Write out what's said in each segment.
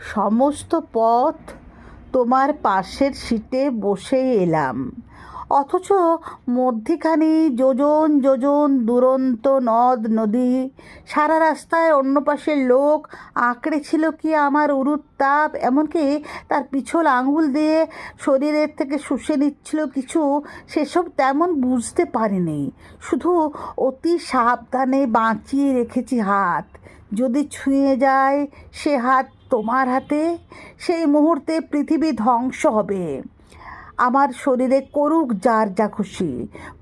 সমস্ত পথ তোমার পাশের সিটে বসেই এলাম। অথচ মধ্যিখানি যোজন যোজন দুরন্ত নদ নদী, সারা রাস্তায় অন্য পাশের লোক, আঁকড়ে ছিল কি আমার উরুত্তাপ এমনকি তার পিছল আঙুল দিয়ে শরীরের থেকে শুষে নিচ্ছিল কিছু, সেসব তেমন বুঝতে পারিনি। শুধু অতি সাবধানে বাঁচিয়ে রেখেছি হাত। যদি ছুঁয়ে যায় সে হাত তোমার হাতে সেই মুহূর্তে পৃথিবী ধ্বংস হবে। আমার শরীরে করুক যার যা খুশি,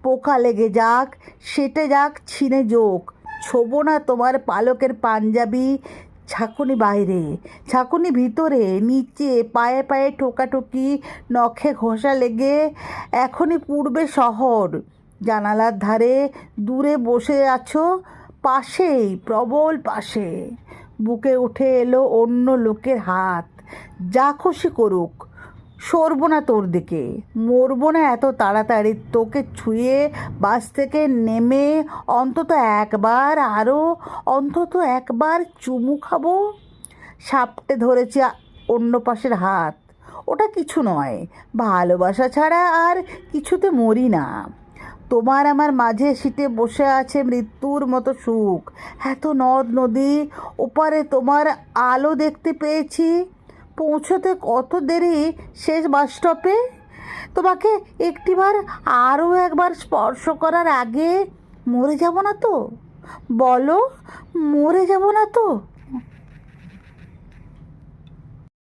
পোকা লেগে যাক, সেটে যাক, ছিনে যোগ। ছোবো না তোমার পালকের পাঞ্জাবি। ছাকুনি বাইরে ছাকুনি ভিতরে, নিচে, পায়ে পায়ে টোকাটুকি নখে ঘষা লেগে, এখনই পূর্বে শহর। জানালার ধারে দূরে বসে আছো, পাশেই, প্রবল পাশে। বুকে উঠে এলো অন্য লোকের হাত। যা খুশি করুক, সরবো না তোর দিকে। মরবো না এত তাড়াতাড়ি। তোকে ছুঁয়ে বাস থেকে নেমে অন্তত একবার আরও অন্তত একবার চুমু খাব। সাপটে ধরেছে অন্য পাশের হাত। ওটা কিছু নয়। ভালোবাসা ছাড়া আর কিছুতে মরি না। তোমার আমার মাঝে সিটে বসে আছে মৃত্যুর মতো সুখ। এত নদ নদী, ওপারে তোমার আলো দেখতে পেয়েছি। পৌঁছতে কত দেরি শেষ বাস স্টপে? তোমাকে একটিবার আরও একবার স্পর্শ করার আগে মরে যাব না তো? বলো, মরে যাব না তো?